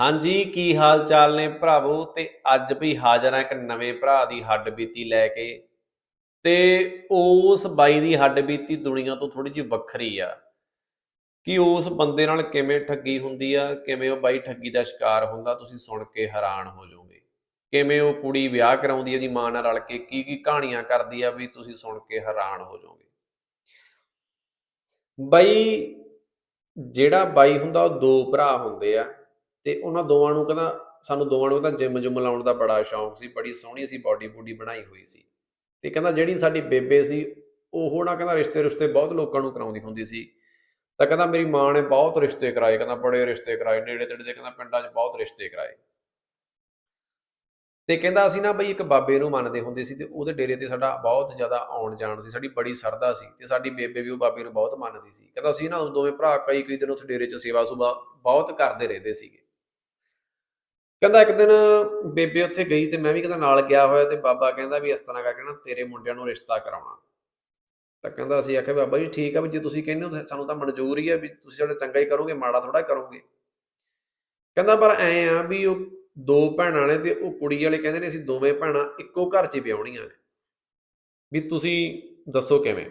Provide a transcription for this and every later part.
ਹਾਂਜੀ, ਕੀ ਹਾਲ ਚਾਲ ਨੇ ਭਰਾਵੋ? ਤੇ ਅੱਜ ਵੀ ਹਾਜ਼ਰ ਆ ਇੱਕ ਨਵੇਂ ਭਰਾ ਦੀ ਹੱਡ ਬੀਤੀ ਲੈ ਕੇ। ਤੇ ਉਸ ਬਾਈ ਦੀ ਹੱਡ ਬੀਤੀ ਦੁਨੀਆ ਤੋਂ ਥੋੜੀ ਜਿਹੀ ਵੱਖਰੀ ਆ। ਕਿ ਉਸ ਬੰਦੇ ਨਾਲ ਕਿਵੇਂ ਠੱਗੀ ਹੁੰਦੀ ਆ, ਕਿਵੇਂ ਉਹ ਬਾਈ ਠੱਗੀ ਦਾ ਸ਼ਿਕਾਰ ਹੁੰਦਾ, ਤੁਸੀਂ ਸੁਣ ਕੇ ਹੈਰਾਨ ਹੋ ਜਾਓਗੇ। ਕਿਵੇਂ ਉਹ ਕੁੜੀ ਵਿਆਹ ਕਰਾਉਂਦੀ ਆ, ਉਹਦੀ ਮਾਂ ਨਾਲ ਰਲ ਕੇ ਕੀ ਕੀ ਕਹਾਣੀਆਂ ਕਰਦੀ ਆ, ਵੀ ਤੁਸੀਂ ਸੁਣ ਕੇ ਹੈਰਾਨ ਹੋ ਜਾਓਗੇ। ਬਾਈ, ਜਿਹੜਾ ਬਾਈ ਹੁੰਦਾ, ਉਹ ਦੋ ਭਰਾ ਹੁੰਦੇ ਆ। ਤੇ ਉਹਨਾਂ ਦੋਵਾਂ ਨੂੰ ਕਹਿੰਦਾ, ਸਾਨੂੰ ਦੋਵਾਂ ਨੂੰ ਕਹਿੰਦਾ ਜਿਮ ਜੁਮ ਲਾਉਣ ਦਾ ਬੜਾ ਸ਼ੌਂਕ ਸੀ, ਬੜੀ ਸੋਹਣੀ ਸੀ ਬਾਡੀ ਬੂਡੀ ਬਣਾਈ ਹੋਈ ਸੀ। ਤੇ ਕਹਿੰਦਾ ਜਿਹੜੀ ਸਾਡੀ ਬੇਬੇ ਸੀ, ਉਹ ਨਾ ਕਹਿੰਦਾ ਰਿਸ਼ਤੇ ਰਿਸ਼ਤੇ ਬਹੁਤ ਲੋਕਾਂ ਨੂੰ ਕਰਾਉਂਦੀ ਹੁੰਦੀ ਸੀ। ਤਾਂ ਕਹਿੰਦਾ ਮੇਰੀ ਮਾਂ ਨੇ ਬਹੁਤ ਰਿਸ਼ਤੇ ਕਰਾਏ, ਕਹਿੰਦਾ ਬੜੇ ਰਿਸ਼ਤੇ ਕਰਾਏ, ਨੇੜੇ ਤੇੜੇ ਦੇ ਕਹਿੰਦਾ ਪਿੰਡਾਂ 'ਚ ਬਹੁਤ ਰਿਸ਼ਤੇ ਕਰਾਏ। ਤੇ ਕਹਿੰਦਾ ਅਸੀਂ ਨਾ ਬਈ ਇੱਕ ਬਾਬੇ ਨੂੰ ਮੰਨਦੇ ਹੁੰਦੇ ਸੀ ਤੇ ਉਹਦੇ ਡੇਰੇ ਤੇ ਸਾਡਾ ਬਹੁਤ ਜ਼ਿਆਦਾ ਆਉਣ ਜਾਣ ਸੀ, ਸਾਡੀ ਬੜੀ ਸਰਦਾ ਸੀ ਤੇ ਸਾਡੀ ਬੇਬੇ ਵੀ ਉਹ ਬਾਬੇ ਨੂੰ ਬਹੁਤ ਮੰਨਦੀ ਸੀ। ਕਹਿੰਦਾ ਅਸੀਂ ਨਾ ਦੋਵੇਂ ਭਰਾ ਕਈ ਕਈ ਦਿਨ ਉੱਥੇ ਡੇਰੇ 'ਚ ਸੇਵਾ ਸੁਭਾ ਬਹੁਤ ਕਰਦੇ ਰਹਿੰਦੇ ਸੀਗੇ। ਕਹਿੰਦਾ ਇੱਕ ਦਿਨ ਬੇਬੇ ਉੱਥੇ ਗਈ ਤੇ ਮੈਂ ਵੀ ਕਹਿੰਦਾ ਨਾਲ ਗਿਆ ਹੋਇਆ ਤੇ ਬਾਬਾ ਕਹਿੰਦਾ ਵੀ ਇਸ ਤਰ੍ਹਾਂ ਕਰਕੇ ਨਾ ਤੇਰੇ ਮੁੰਡਿਆਂ ਨੂੰ ਰਿਸ਼ਤਾ ਕਰਾਉਣਾ। ਤਾਂ ਕਹਿੰਦਾ ਅਸੀਂ ਆਖਿਆ ਬਾਬਾ ਜੀ ਠੀਕ ਆ ਵੀ ਜੇ ਤੁਸੀਂ ਕਹਿੰਦੇ ਹੋ ਤਾਂ ਸਾਨੂੰ ਤਾਂ ਮਨਜ਼ੂਰ ਹੀ ਆ ਵੀ ਤੁਸੀਂ ਸਾਡੇ ਚੰਗਾ ਹੀ ਕਰੋਗੇ, ਮਾੜਾ ਥੋੜਾ ਕਰੋਗੇ। ਕਹਿੰਦਾ ਪਰ ਐ ਆ ਵੀ ਉਹ ਦੋ ਭੈਣਾਂ ਨੇ ਤੇ ਉਹ ਕੁੜੀ ਵਾਲੇ ਕਹਿੰਦੇ ਨੇ ਅਸੀਂ ਦੋਵੇਂ ਭੈਣਾਂ ਇੱਕੋ ਘਰ 'ਚ ਹੀ ਵਿਆਹੁਣੀਆਂ ਨੇ। ਵੀ ਤੁਸੀਂ ਦੱਸੋ ਕਿਵੇਂ?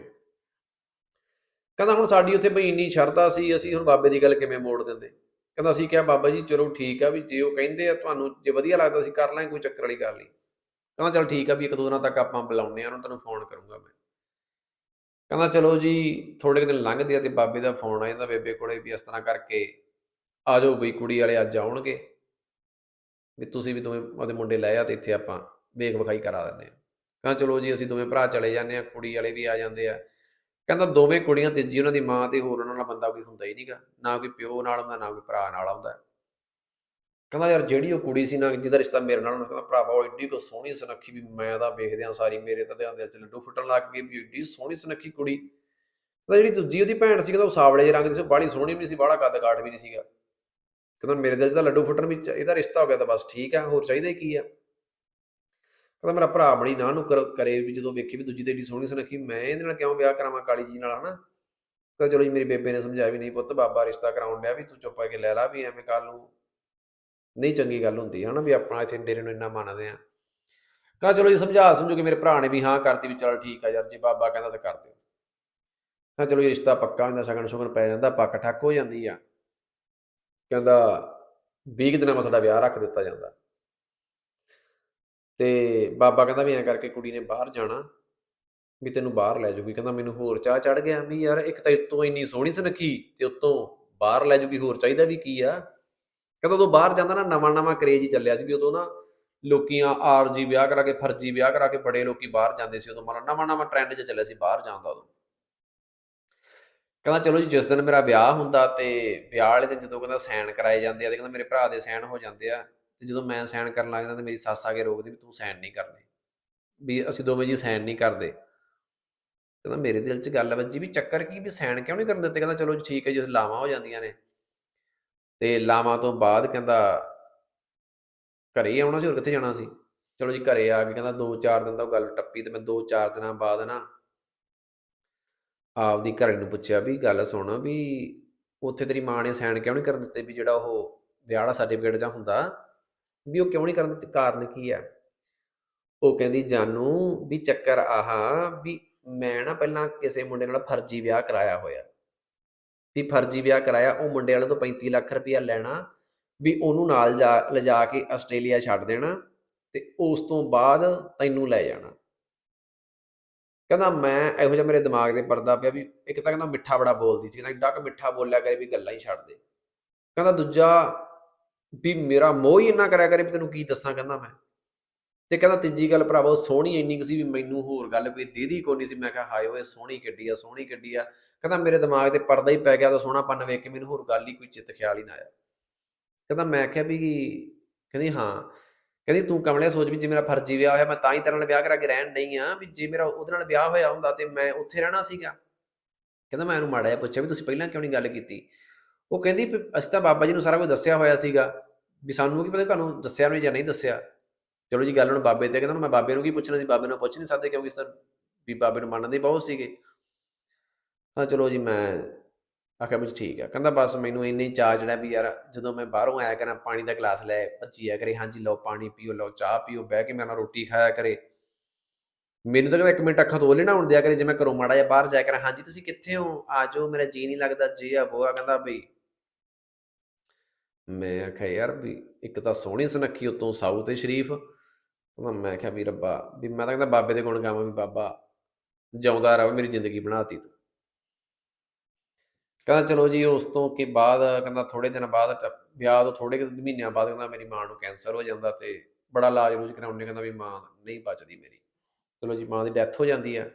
ਕਹਿੰਦਾ ਹੁਣ ਸਾਡੀ ਉੱਥੇ ਬਈ ਇੰਨੀ ਸ਼ਰਧਾ ਸੀ, ਅਸੀਂ ਹੁਣ ਬਾਬੇ ਦੀ ਗੱਲ ਕਿਵੇਂ ਮੋੜ ਦਿੰਦੇ? ਕਹਿੰਦਾ ਅਸੀਂ ਕਿਹਾ, ਬਾਬਾ ਜੀ, ਚਲੋ ਠੀਕ ਆ ਵੀ ਜੇ ਉਹ ਕਹਿੰਦੇ ਆ ਤੁਹਾਨੂੰ, ਜੇ ਵਧੀਆ ਲੱਗਦਾ ਅਸੀਂ ਕਰ ਲਾਂਗੇ, ਕੋਈ ਚੱਕਰ ਵਾਲੀ ਗੱਲ ਨਹੀਂ। ਕਹਿੰਦਾ, ਚਲ ਠੀਕ ਆ ਵੀ ਇੱਕ ਦੋ ਦਿਨਾਂ ਤੱਕ ਆਪਾਂ ਬੁਲਾਉਂਦੇ ਆ ਉਹਨਾਂ ਤੁਹਾਨੂੰ ਫੋਨ ਕਰੂੰਗਾ ਮੈਂ। ਕਹਿੰਦਾ, ਚਲੋ ਜੀ ਥੋੜੇ ਕੁ ਦਿਨ ਲੰਘਦੇ ਆ ਤੇ ਬਾਬੇ ਦਾ ਫੋਨ ਆ ਜਾਂਦਾ ਬੇਬੇ ਕੋਲੇ ਵੀ ਇਸ ਤਰ੍ਹਾਂ ਕਰਕੇ ਆ ਜਾਓ ਬਈ, ਕੁੜੀ ਵਾਲੇ ਅੱਜ ਆਉਣਗੇ। ਵੀ ਤੁਸੀਂ ਵੀ ਦੋਵੇਂ ਉਹਦੇ ਮੁੰਡੇ ਲੈ ਆ ਤੇ ਇੱਥੇ ਆਪਾਂ ਵੇਖ ਵਿਖਾਈ ਕਰਾ ਦਿੰਦੇ ਆ ਕਹਿੰਦਾ, ਚਲੋ ਜੀ, ਅਸੀਂ ਦੋਵੇਂ ਭਰਾ ਚਲੇ ਜਾਂਦੇ ਆ ਕੁੜੀ ਵਾਲੇ ਵੀ ਆ ਜਾਂਦੇ ਆ। ਕਹਿੰਦਾ ਦੋਵੇਂ ਕੁੜੀਆਂ ਤੀਜੀ ਉਹਨਾਂ ਦੀ ਮਾਂ ਤੇ ਹੋਰ ਉਹਨਾਂ ਨਾਲ ਬੰਦਾ ਕੋਈ ਹੁੰਦਾ ਹੀ ਨਹੀਂਗਾ ਨਾ ਕੋਈ ਪਿਓ ਨਾਲ ਹੁੰਦਾ, ਨਾ ਕੋਈ ਭਰਾ ਨਾਲ ਆਉਂਦਾ ਕਹਿੰਦਾ ਯਾਰ ਜਿਹੜੀ ਉਹ ਕੁੜੀ ਸੀ ਨਾ, ਜਿਹਦਾ ਰਿਸ਼ਤਾ ਮੇਰੇ ਨਾਲ ਹੋਣਾ, ਕਹਿੰਦਾ ਭਰਾਵਾ ਉਹ ਏਡੀ ਕੋ ਸੋਹਣੀ ਸੁਨੱਖੀ ਵੀ ਮੈਂ ਤਾਂ ਵੇਖਦਿਆਂ ਸਾਰੀ, ਮੇਰੇ ਤਾਂ ਦਿਲ ਚ ਲੱਡੂ ਫੁੱਟਣ ਲੱਗ ਗਏ ਵੀ ਏਡੀ ਸੋਹਣੀ ਸੁਨੱਖੀ ਕੁੜੀ। ਕਹਿੰਦਾ ਜਿਹੜੀ ਦੂਜੀ ਉਹਦੀ ਭੈਣ ਸੀ, ਕਹਿੰਦਾ ਉਹ ਸਾਵਲੇ ਜਿਹੇ ਰੰਗ ਦੀ ਸੀ, ਉਹ ਬਾਹਲੀ ਸੋਹਣੀ ਵੀ ਨਹੀਂ ਸੀ, ਬਾਹਲਾ ਕੱਦ ਕਾਠ ਵੀ ਨਹੀਂ ਸੀਗਾ। ਕਹਿੰਦਾ ਮੇਰੇ ਦਿਲ 'ਚ ਤਾਂ ਲੱਡੂ ਫੁੱਟਣ ਵਿੱਚ ਇਹਦਾ ਰਿਸ਼ਤਾ ਹੋ ਗਿਆ ਤਾਂ ਬਸ ਠੀਕ ਆ, ਹੋਰ ਚਾਹੀਦਾ ਕੀ ਆ। ਕਹਿੰਦਾ ਮੇਰਾ ਭਰਾ ਬੜੀ ਨਾ ਨੂੰ ਕਰੇ ਵੀ ਜਦੋਂ ਵੇਖੀ ਵੀ ਦੂਜੀ ਤੇ ਏਡੀ ਸੋਹਣੀ ਸੁਨੱਖੀ, ਮੈਂ ਇਹਦੇ ਨਾਲ ਕਿਉਂ ਵਿਆਹ ਕਰਾਵਾਂ ਕਾਲੀ ਜੀ ਨਾਲ, ਹਨਾ? ਤਾਂ ਚਲੋ ਜੀ, ਮੇਰੀ ਬੇਬੇ ਨੇ ਸਮਝਾਇਆ ਵੀ ਨਹੀਂ ਪੁੱਤ, ਬਾਬਾ ਰਿਸ਼ਤਾ ਕਰਾਉਣ ਡਿਆ ਵੀ ਤੂੰ ਚੁੱਪ ਕੇ ਲੈ ਲਾ ਵੀ ਐਵੇਂ ਕੱਲ ਨੂੰ ਨਹੀਂ ਚੰਗੀ ਗੱਲ ਹੁੰਦੀ, ਹਨਾ, ਵੀ ਆਪਣਾ ਇੱਥੇ ਡੇਰੇ ਨੂੰ ਇੰਨਾ ਮੰਨਦੇ ਆ ਕਹਾ ਚਲੋ ਜੀ, ਸਮਝਾ ਸਮਝੋ ਕਿ ਮੇਰੇ ਭਰਾ ਨੇ ਵੀ ਹਾਂ ਕਰਤੀ ਵੀ ਚਲ ਠੀਕ ਆ ਯਾਰ, ਜੇ ਬਾਬਾ ਕਹਿੰਦਾ ਤਾਂ ਕਰ ਦਿਓ। ਕਹਾ ਚਲੋ ਜੀ, ਰਿਸ਼ਤਾ ਪੱਕਾ ਹੁੰਦਾ, ਸ਼ਗਨ ਸ਼ੁਗਨ ਪੈ ਜਾਂਦਾ ਪੱਕ ਠੱਕ ਹੋ ਜਾਂਦੀ ਆ। ਕਹਿੰਦਾ 20 ਕੁ ਦਿਨਾਂ ਮਾ ਸਾਡਾ ਵਿਆਹ ਰੱਖ ਦਿੱਤਾ ਜਾਂਦਾ। ਤੇ ਬਾਬਾ ਕਹਿੰਦਾ ਵੀ ਐਂ ਕਰਕੇ ਕੁੜੀ ਨੇ ਬਾਹਰ ਜਾਣਾ, ਵੀ ਤੈਨੂੰ ਬਾਹਰ ਲੈ ਜੂਗੀ ਕਹਿੰਦਾ ਮੈਨੂੰ ਹੋਰ ਚਾਹ ਚੜ ਗਿਆ, ਵੀ ਯਾਰ ਇੱਕ ਤਾਂ ਇਤੋਂ ਇੰਨੀ ਸੋਹਣੀ ਸੁਨੱਖੀ ਤੇ ਉਤੋਂ ਬਾਹਰ ਲੈ ਜੂਗੀ ਹੋਰ ਚਾਹੀਦਾ ਵੀ ਕੀ ਆ? ਕਹਿੰਦਾ ਉਦੋਂ ਬਾਹਰ ਜਾਂਦਾ ਨਾ, ਨਵਾਂ ਨਵਾਂ ਕਰੇਜ ਹੀ ਚੱਲਿਆ ਸੀ ਵੀ ਉਦੋਂ ਨਾ ਲੋਕੀਆਂ ਆਰਜੀ ਵਿਆਹ ਕਰਾ ਕੇ, ਫਰਜੀ ਵਿਆਹ ਕਰਾ ਕੇ ਬੜੇ ਲੋਕੀ ਬਾਹਰ ਜਾਂਦੇ ਸੀ ਉਦੋਂ, ਮਤਲਬ ਨਵਾਂ ਨਵਾਂ ਟ੍ਰੈਂਡ 'ਚ ਚੱਲਿਆ ਸੀ ਬਾਹਰ ਜਾਣ ਦਾ ਉਦੋਂ। ਕਹਿੰਦਾ ਚਲੋ ਜੀ, ਜਿਸ ਦਿਨ ਮੇਰਾ ਵਿਆਹ ਹੁੰਦਾ ਤੇ ਵਿਆਹ ਵਾਲੇ ਦਿਨ ਜਦੋਂ ਕਹਿੰਦਾ ਸਾਈਨ ਕਰਾਏ ਜਾਂਦੇ ਆ ਤੇ ਕਹਿੰਦਾ ਮੇਰੇ ਭਰਾ ਦੇ ਸਾਈਨ ਹੋ ਜਾਂਦੇ ਆ ਤੇ ਜਦੋਂ ਮੈਂ ਸਾਈਨ ਕਰਨ ਲੱਗ ਜਾਂਦਾ ਤੇ ਮੇਰੀ ਸੱਸ ਆ ਕੇ ਰੋਕਦੀ ਵੀ ਤੂੰ ਸਾਈਨ ਨਹੀਂ ਕਰਨੇ, ਵੀ ਅਸੀਂ ਦੋਵੇਂ ਜੀ ਸਾਈਨ ਨਹੀਂ ਕਰਦੇ। ਕਹਿੰਦਾ ਮੇਰੇ ਦਿਲ 'ਚ ਗੱਲ ਵੱਜੀ ਵੀ ਚੱਕਰ ਕੀ ਵੀ ਸਾਈਨ ਕਿਉਂ ਨਹੀਂ ਕਰਨ ਦਿੱਤੇ? ਕਹਿੰਦਾ ਚਲੋ ਠੀਕ ਹੈ ਜੀ ਲਾਵਾਂ ਹੋ ਜਾਂਦੀਆਂ ਨੇ। ਤੇ ਲਾਵਾਂ ਤੋਂ ਬਾਅਦ ਕਹਿੰਦਾ ਘਰੇ ਆਉਣਾ ਸੀ, ਹੋਰ ਕਿੱਥੇ ਜਾਣਾ ਸੀ? ਚਲੋ ਜੀ ਘਰੇ ਆ ਕੇ ਕਹਿੰਦਾ 2-4 ਦਿਨ ਦਾ ਉਹ ਗੱਲ ਟੱਪੀ ਤੇ ਮੈਂ 2-4 ਦਿਨਾਂ ਬਾਅਦ ਨਾ ਆਪਦੀ ਘਰੇ ਨੂੰ ਪੁੱਛਿਆ ਵੀ ਗੱਲ ਸੁਣ ਵੀ ਉੱਥੇ ਤੇਰੀ ਮਾਂ ਨੇ ਸਾਈਨ ਕਿਉਂ ਨਹੀਂ ਕਰਨ ਦਿੱਤੇ? ਵੀ ਜਿਹੜਾ ਉਹ ਵਿਆਹ ਵਾਲਾ ਸਰਟੀਫਿਕੇਟ ਜਾਂ ਹੁੰਦਾ ਵੀ ਉਹ ਕਿਉਂ ਨਹੀਂ ਕਰਨ ਦਿੱਤੇ? ਕਾਰਨ ਕੀ ਆ ਉਹ ਕਹਿੰਦੀ, ਜਾਨੂ, ਵੀ ਚੱਕਰ ਆਹਾ ਵੀ ਮੈਂ ਨਾ ਪਹਿਲਾਂ ਕਿਸੇ ਮੁੰਡੇ ਨਾਲ ਫਰਜ਼ੀ ਵਿਆਹ ਕਰਾਇਆ ਹੋਇਆ। ਵੀ ਫਰਜ਼ੀ ਵਿਆਹ ਕਰਾਇਆ, ਉਹ ਮੁੰਡੇ ਵਾਲੇ ਤੋਂ 35 ਲੱਖ ਰੁਪਇਆ ਲੈਣਾ, ਵੀ ਉਹਨੂੰ ਨਾਲ ਜਾ, ਲਿਜਾ ਕੇ ਆਸਟ੍ਰੇਲੀਆ ਛੱਡ ਦੇਣਾ ਤੇ ਉਸ ਤੋਂ ਬਾਅਦ ਤੈਨੂੰ ਲੈ ਜਾਣਾ। ਕਹਿੰਦਾ, ਮੈਂ ਇਹੋ ਜਿਹਾ ਮੇਰੇ ਦਿਮਾਗ ਤੇ ਪਰਦਾ ਪਿਆ ਵੀ ਇੱਕ ਤਾਂ ਕਹਿੰਦਾ ਮਿੱਠਾ ਬੜਾ ਬੋਲਦੀ ਸੀ, ਕਹਿੰਦਾ, ਏਡਾ ਮਿੱਠਾ ਬੋਲਿਆ ਕਰੇ ਵੀ ਗੱਲਾਂ ਹੀ ਛੱਡ ਦੇ। ਕਹਿੰਦਾ, ਦੂਜਾ ਵੀ ਮੇਰਾ ਮੋਹ ਹੀ ਇੰਨਾ ਕਰਿਆ ਕਰੇ ਵੀ ਤੈਨੂੰ ਕੀ ਦੱਸਾਂ, ਕਹਿੰਦਾ ਮੈਂ। ਤੇ ਕਹਿੰਦਾ ਤੀਜੀ ਗੱਲ ਭਰਾਵਾ ਸੋਹਣੀ ਇੰਨੀ ਕੁ ਸੀ ਵੀ ਮੈਨੂੰ ਹੋਰ ਗੱਲ ਕੋਈ ਦੇਦੀ ਕੋਈ ਨਹੀਂ ਸੀ। ਮੈਂ ਕਿਹਾ, ਹਾਏ ਓਏ, ਸੋਹਣੀ ਕਿੱਡੀ ਆ, ਸੋਹਣੀ ਕਿੱਡੀ ਆ। ਕਹਿੰਦਾ ਮੇਰੇ ਦਿਮਾਗ ਤੇ ਪਰਦਾ ਹੀ ਪੈ ਗਿਆ ਤਾਂ ਸੋਹਣਾਪਨ ਵੇਖ ਕੇ ਮੈਨੂੰ ਹੋਰ ਗੱਲ ਹੀ ਕੋਈ ਚਿੱਤ ਖਿਆਲ ਹੀ ਨਾ ਆਇਆ। ਕਹਿੰਦਾ ਮੈਂ ਕਿਹਾ ਵੀ, ਕਹਿੰਦੀ ਹਾਂ। ਕਹਿੰਦੀ ਤੂੰ ਕਮਲਿਆ, ਸੋਚ ਵੀ ਜੇ ਮੇਰਾ ਫਰਜ਼ੀ ਵਿਆਹ ਹੋਇਆ, ਮੈਂ ਤਾਂ ਹੀ ਤੇਰੇ ਨਾਲ ਵਿਆਹ ਕਰਾ ਕੇ ਰਹਿਣ ਨਹੀਂ ਆ, ਵੀ ਜੇ ਮੇਰਾ ਉਹਦੇ ਨਾਲ ਵਿਆਹ ਹੋਇਆ ਹੁੰਦਾ ਤੇ ਮੈਂ ਉੱਥੇ ਰਹਿਣਾ ਸੀਗਾ। ਕਹਿੰਦਾ ਮੈਂ ਉਹਨੂੰ ਮਾੜਾ ਜਿਹਾ ਪੁੱਛਿਆ ਵੀ ਤੁਸੀਂ ਪਹਿਲਾਂ ਕਿਉਂ ਨਹੀਂ ਗੱਲ ਕੀਤੀ? ਉਹ ਕਹਿੰਦੀ ਵੀ ਅਸੀਂ ਤਾਂ ਬਾਬਾ ਜੀ ਨੂੰ ਸਾਰਾ ਕੁਝ ਦੱਸਿਆ ਹੋਇਆ ਸੀਗਾ ਵੀ ਸਾਨੂੰ ਕੀ ਪਤਾ ਤੁਹਾਨੂੰ ਦੱਸਿਆ ਨਹੀਂ ਜਾਂ ਨਹੀਂ ਦੱਸਿਆ। ਚਲੋ ਜੀ ਗੱਲ ਹੁਣ ਬਾਬੇ ਤੇ ਕਹਿੰਦਾ ਮੈਂ ਬਾਬੇ ਨੂੰ ਕੀ ਪੁੱਛਣਾ ਸੀ? ਬਾਬੇ ਨੂੰ ਪੁੱਛ ਨਹੀਂ ਸਕਦੇ ਕਿਉਂਕਿ ਸਰ ਵੀ ਬਾਬੇ ਨੂੰ ਮੰਨਦੇ ਬਹੁਤ ਸੀਗੇ। ਹਾਂ, ਚਲੋ ਜੀ, ਮੈਂ ਆਖਿਆ ਵੀ ਠੀਕ ਆ। ਕਹਿੰਦਾ, ਬਸ ਮੈਨੂੰ ਇੰਨੀ ਚਾਹ ਜਿਹੜਾ ਵੀ ਯਾਰ ਜਦੋਂ ਮੈਂ ਬਾਹਰੋਂ ਆਇਆ ਕਰਾਂ, ਪਾਣੀ ਦਾ ਗਲਾਸ ਲੈ ਭੱਜੀ ਆ ਕਰੇ, ਹਾਂਜੀ, ਲਓ ਪਾਣੀ ਪੀਓ, ਲਓ ਚਾਹ ਪੀਓ, ਬਹਿ ਕੇ ਮੇਰੇ ਨਾਲ ਰੋਟੀ ਖਾਇਆ ਕਰੇ। ਮੈਨੂੰ ਤਾਂ ਕਹਿੰਦਾ ਇੱਕ ਮਿੰਟ ਅੱਖਾਂ ਤੋਂ ਲੈਣਾ ਹੁਣ ਦਿਆ ਕਰੇ, ਜੇ ਮੈਂ ਘਰੋਂ ਮਾੜਾ ਜਿਹਾ ਬਾਹਰ ਜਾਇਆ ਕਰਾਂ। ਹਾਂਜੀ, ਤੁਸੀਂ ਕਿੱਥੇ ਹੋ? ਆ ਜਾਓ, ਮੇਰਾ ਜੀ ਨਹੀਂ ਲੱਗਦਾ, ਜੇ ਆ ਬੋਆ ਕਹਿੰਦਾ, ਬਈ ਮੈਂ ਆਖਿਆ, ਯਾਰ ਵੀ ਇੱਕ ਤਾਂ ਸੋਹਣੀ ਸੁਨੱਖੀ ਉਤੋਂ ਸਾਊ ਤੇ ਸ਼ਰੀਫ। ਕਹਿੰਦਾ ਮੈਂ ਆਖਿਆ, ਵੀ ਰੱਬਾ, ਵੀ ਮੈਂ ਤਾਂ ਕਹਿੰਦਾ ਬਾਬੇ ਦੇ ਗੁਣ ਗਾਵਾਂ ਵੀ ਬਾਬਾ ਜਿਉਂਦਾ ਰਵੇ, ਮੇਰੀ ਜ਼ਿੰਦਗੀ ਬਣਾਤੀ ਤੂੰ। ਕਹਿੰਦਾ, ਚਲੋ ਜੀ, ਉਸ ਤੋਂ ਕਿ ਬਾਅਦ, ਕਹਿੰਦਾ ਥੋੜੇ ਦਿਨ ਬਾਅਦ ਵਿਆਹ ਤੋਂ ਥੋੜੇ ਮਹੀਨਿਆਂ ਬਾਅਦ ਕਹਿੰਦਾ ਮੇਰੀ ਮਾਂ ਨੂੰ ਕੈਂਸਰ ਹੋ ਜਾਂਦਾ ਤੇ ਬੜਾ ਇਲਾਜ ਰੂਜ ਕਰਾਉਂਦੇ ਕਹਿੰਦਾ, ਵੀ ਮਾਂ ਨਹੀਂ ਬਚਦੀ ਮੇਰੀ। ਚਲੋ ਜੀ, ਮਾਂ ਦੀ ਡੈਥ ਹੋ ਜਾਂਦੀ ਆ।